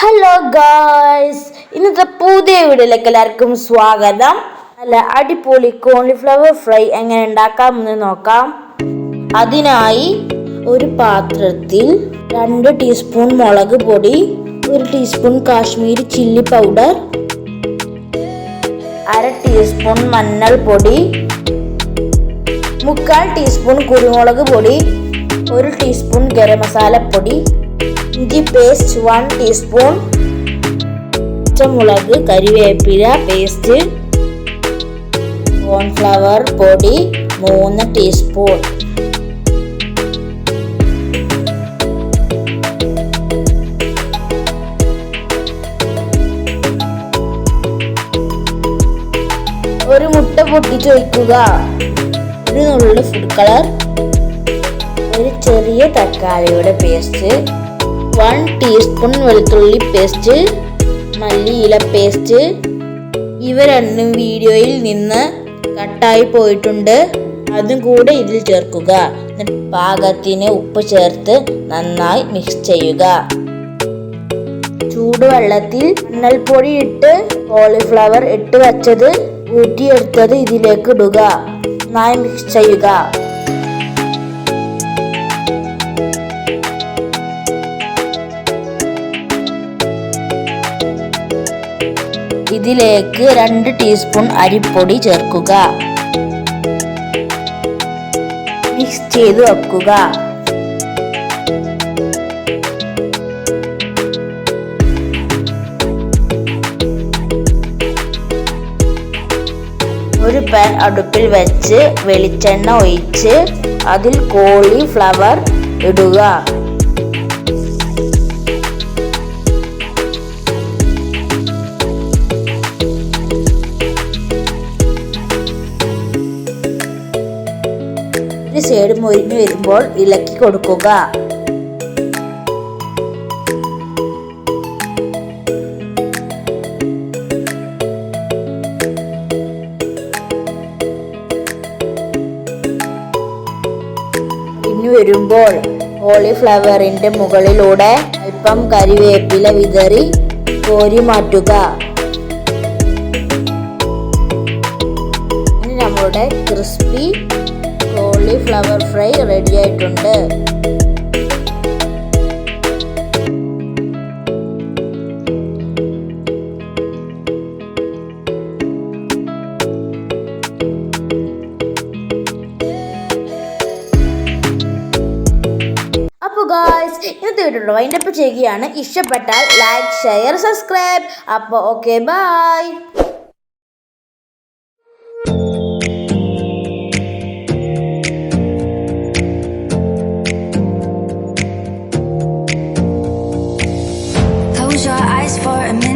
Hello guys ഇന്നത്തെ പുതിയ വീഡിയോയിലേക്ക് എല്ലാവർക്കും സ്വാഗതം. നല്ല അടിപൊളി കോളിഫ്ലവർ ഫ്രൈ എങ്ങനെ ഉണ്ടാക്കാമെന്ന് നോക്കാം. അതിനായി ഒരു പാത്രത്തിൽ രണ്ട് ടീസ്പൂൺ മുളക് പൊടി ഒരു ടീസ്പൂൺ കാശ്മീരി ചില്ലി പൗഡർ അര ടീസ്പൂൺ മഞ്ഞൾപ്പൊടി മുക്കാൽ ടീസ്പൂൺ കുരുമുളക് പൊടി ഒരു ടീസ്പൂൺ ഗരം മസാലപ്പൊടി ഇഞ്ചി പേസ്റ്റ് വൺ ടീസ്പൂൺ പച്ചമുളക് കരിവേപ്പില പേസ്റ്റ് കോൺഫ്ലവർ പൊടി മൂന്ന് ടീസ്പൂൺ ഒരു മുട്ട പൊട്ടിച്ച് വയ്ക്കുക ഒരു നുള്ളു ഫുഡ് കളർ ഒരു ചെറിയ തക്കാളിയുടെ പേസ്റ്റ് വൺ ടീസ്പൂൺ വെളുത്തുള്ളി പേസ്റ്റ് മല്ലിയില പേസ്റ്റ് ഇവ രണ്ടും വീഡിയോയിൽ നിന്ന് കട്ടായി പോയിട്ടുണ്ട്. അതും കൂടെ ഇതിൽ ചേർക്കുക. പാകത്തിന് ഉപ്പ് ചേർത്ത് നന്നായി മിക്സ് ചെയ്യുക. ചൂടുവെള്ളത്തിൽ മണ്ണൽപ്പൊടി ഇട്ട് കോളിഫ്ലവർ ഇട്ട് വച്ചത് ഊറ്റിയെടുത്തത് ഇതിലേക്ക് ഇടുക. നന്നായി മിക്സ് ചെയ്യുക. ഇതിലേക്ക് രണ്ട് ടീസ്പൂൺ അരിപ്പൊടി ചേർക്കുക. മിക്സ് ചെയ്ത് വെക്കുക. ഒരു പാൻ അടുപ്പിൽ വെച്ച് വെളിച്ചെണ്ണ ഒഴിച്ച് അതിൽ കോളിഫ്ലവർ ഇടുക. ഒരു സൈഡ് മൊരിഞ്ഞു വരുമ്പോൾ ഇളക്കി കൊടുക്കുക. വരുമ്പോൾ കോളിഫ്ലവറിന്റെ മുകളിലൂടെ അല്പം കരിവേപ്പില വിതറി കോരി മാറ്റുക. ഇനി നമ്മുടെ ക്രിസ്പി കോളിഫ്ലവർ ഫ്രൈ റെഡി ആയിട്ടുണ്ട്. അപ്പോൾ ഗായ്സ് ഇന്നത്തെ വീഡിയോ വൈൻഡപ്പ് ചെയ്യുകയാണ്. ഇഷ്ടപ്പെട്ടാൽ ലൈക്ക് ഷെയർ സബ്സ്ക്രൈബ് അപ്പോൾ okay bye your eyes for a minute.